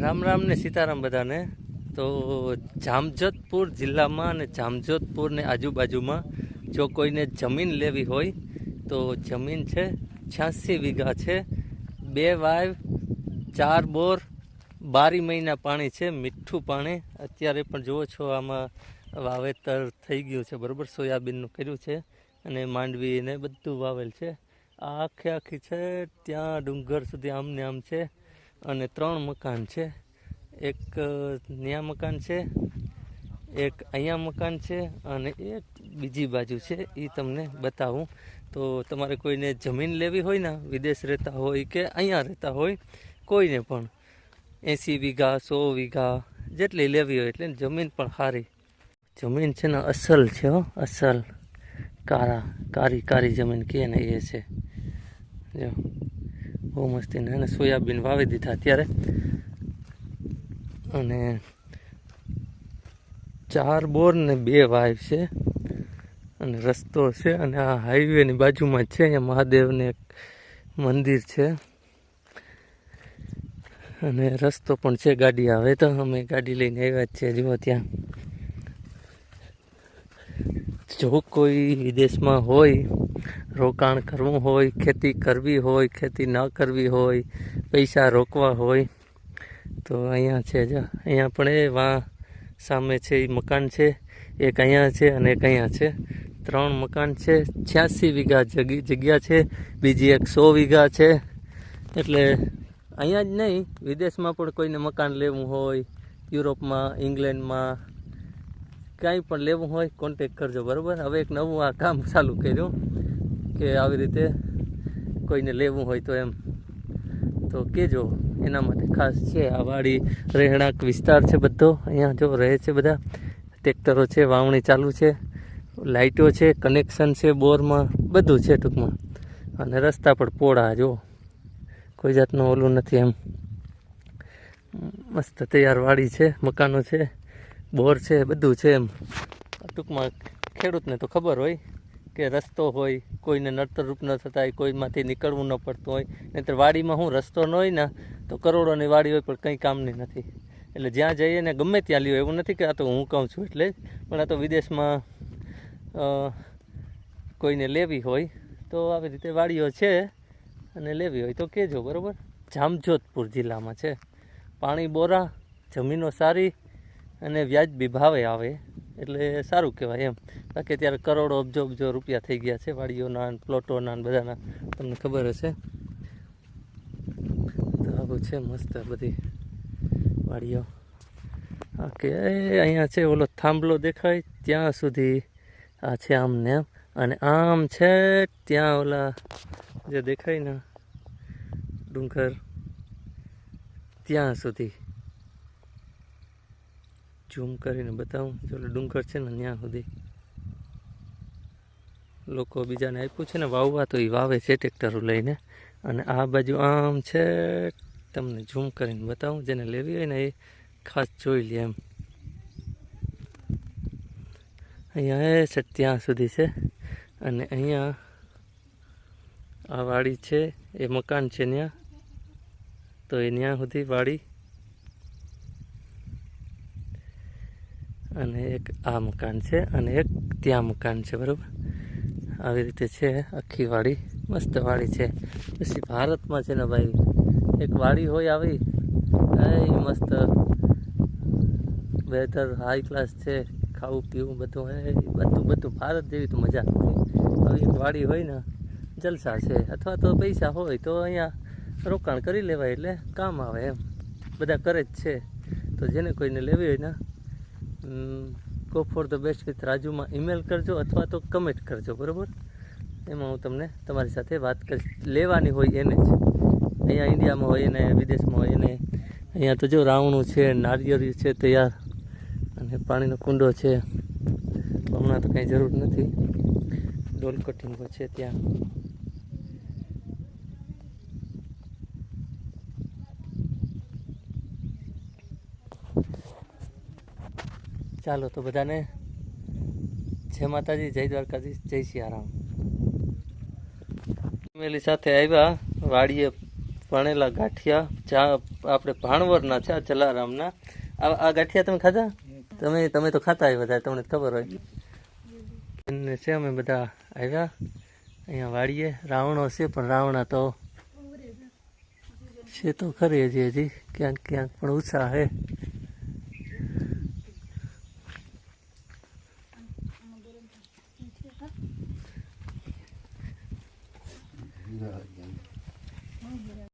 રામ રામ ને સીતારામ બધાને. તો જામજોધપુર જિલ્લામાં અને જામજોધપુરને આજુબાજુમાં જો કોઈને જમીન લેવી હોય, તો જમીન છે છ્યાસી વીઘા છે. બે વાવ, ચાર બોર, બારી મહિના પાણી છે, મીઠું પાણી. અત્યારે પણ જુઓ છો આમાં વાવેતર થઈ ગયું છે, બરાબર? સોયાબીનનું કર્યું છે અને માંડવીને બધું વાવેલ છે. આખે આખી છે, ત્યાં ડુંગર સુધી આમને આમ છે. અને ત્રણ મકાન છે. એક ન્યા મકાન છે, એક અહીંયા મકાન છે અને એક બીજી બાજુ છે. એ તમને બતાવું. તો તમારે કોઈને જમીન લેવી હોય ને, વિદેશ રહેતા હોય કે અહીંયા રહેતા હોય, કોઈને પણ. એંસી વીઘા, સો વીઘા, જેટલી લેવી હોય એટલે જમીન પણ સારી. જમીન છે ને અસલ છે હો, અસલ. કારા, કારી કારી જમીન કહે ને એ છે. જો. બહુ મસ્તી ને, અને સોયાબીન વાવી દીધા અત્યારે. અને ચાર બોર ને બે વાવ છે, અને રસ્તો છે, અને આ હાઈવેની બાજુમાં જ છે, અહીંયા મહાદેવને એક મંદિર છે. અને રસ્તો પણ છે ગાડી આવે તો, અમે ગાડી લઈને આવ્યા જ છીએ જુઓ ત્યાં. જો કોઈ વિદેશમાં હોય રોકાણ કરવું હોય, ખેતી કરવી હોય, ખેતી ન કરવી હોય, પૈસા રોકવા હોય, તો અહીંયા છે જો. અહીંયા પણ એ વા સામે છે એ મકાન છે, એક અહીંયા છે અને એક અહીંયા છે. ત્રણ મકાન છે, છ્યાસી વીઘા જગ્યા છે, બીજી એક સો વીઘા છે. એટલે અહીંયા જ નહીં, વિદેશમાં પણ કોઈને મકાન લેવું હોય, યુરોપમાં, ઇંગ્લેન્ડમાં, કાંઈ પણ લેવું હોય કોન્ટેક કરજો, બરાબર? હવે એક નવું આ કામ ચાલુ કર્યું. કે આવી રીતે કોઈને લેવું હોય તો એમ. તો કેજો, એના માટે ખાસ છે આ વાડી, રહેણાંક વિસ્તાર છે બધો. અહીંયા જો રહે છે બધા. ટ્રેક્ટરો છે, વાવણી ચાલુ છે. લાઇટો છે, કનેક્શન છે, બોરમાં, બધું છે ટૂંકમાં. અને રસ્તા પણ પોળા, જો. કોઈ જાતનું ઓલું નથી એમ. મસ્ત તૈયાર વાડી છે, મકાનો છે, બોર છે, બધું છે એમ. ટૂંકમાં ખેડૂતને તો ખબર હોય. કે રસ્તો હોય, કોઈને નડતરરૂપ ન થતા હોય, કોઈમાંથી નીકળવું ન પડતું હોય, નહીંતર વાડીમાં હું રસ્તો ન હોય ને, તો કરોડોની વાડી હોય પણ કંઈ કામની નથી. એટલે જ્યાં જઈએ ને ગમે ત્યાં લ્યો, એવું નથી કે આ તો હું કહું છું એટલે પણ આ તો વિદેશમાં કોઈને લેવી હોય, તો આવી રીતે વાડીઓ છે અને લેવી હોય. તો કહેજો, બરાબર? જામજોધપુર જિલ્લામાં છે. પાણી બોરા, જમીનો સારી અને વ્યાજબી ભાવે આવે. એટલે સારું કહેવાય એમ. બાકી અત્યારે કરોડો અબજો અબજો રૂપિયા થઈ ગયા છે વાડીઓના પ્લોટોના બધાના. તમને ખબર હશે? તો આવું છે મસ્ત બધી વાડીઓ. ઓકે અહીંયા છે ઓલો થાંભલો દેખાય ત્યાં સુધી. આ છે આમ ને આમ અને આમ છે ત્યાં ઓલા જે દેખાય ને ડુંગર, ત્યાં સુધી. ઝૂમ કરીને બતાવું. ચાલો ડુંગર છે ને ત્યાં સુધી. લોકો બીજાને આપ્યું છે ને વાવવા, તો એ વાવે છે ટ્રેક્ટરો લઈને. અને આ બાજુ આમ છે, તમને ઝૂમ કરીને બતાવું. જેને લેવી હોય ને એ ખાસ જોઈ લે એમ. અહીંયા એ છે, ત્યાં સુધી છે. અને અહીંયા આ વાડી છે, એ મકાન છે ત્યાં તો એ ત્યાં સુધી વાડી અને એક આ મકાન છે અને એક ત્યાં મકાન છે, બરાબર? આવી રીતે છે, આખી વાડી, મસ્ત વાડી છે. પછી ભારતમાં છે ને ભાઈ, એક વાડી હોય આવી એ મસ્ત. વેધર હાઈ ક્લાસ છે, ખાવું, પીવું બધું, હે, બધું બધું, ભારત જેવી તો મજા આવી એક વાડી હોય ને, જલસા છે, અથવા તો પૈસા હોય, તો અહીંયા રોકાણ કરી લેવાય એટલે કામ આવે એમ. બધા કરે જ છે. તો જેને કોઈને લેવી હોય ને go for the best with રાજુમાં email કરજો અથવા તો કમેન્ટ કરજો, બરાબર? એમાં હું તમને તમારી સાથે વાત કરીશ. લેવાની હોય એને જ. અહીંયા ઇન્ડિયામાં હોય એને વિદેશમાં હોય એને અહીંયા તો જો રાવણું છે, નારિયેળી છે તૈયાર, અને પાણીનો કુંડો છે. હમણાં તો કંઈ જરૂર નથી. ડોલ કટિંગો છે ત્યાં. ચાલો તો બધાને જય માતાજી, જય દ્વારકાજી જય સિયારામ. ફેમિલી સાથે આવ્યા, વાડીએ ભણેલા ગાંઠિયા, ચા આપણે ભાણવરના છે જલારામના. આ ગાંઠિયા તમે ખાધા? તમે તમે તો ખાતા હોય બધા, તમને ખબર હોય. એમને છે, અમે બધા આવ્યા. અહીંયા વાડીએ રાવણો છે, પણ રાવણા તો છે તો ખરી હજી હજી. ક્યાંક ક્યાંક પણ ઉત્સાહ હે Yeah.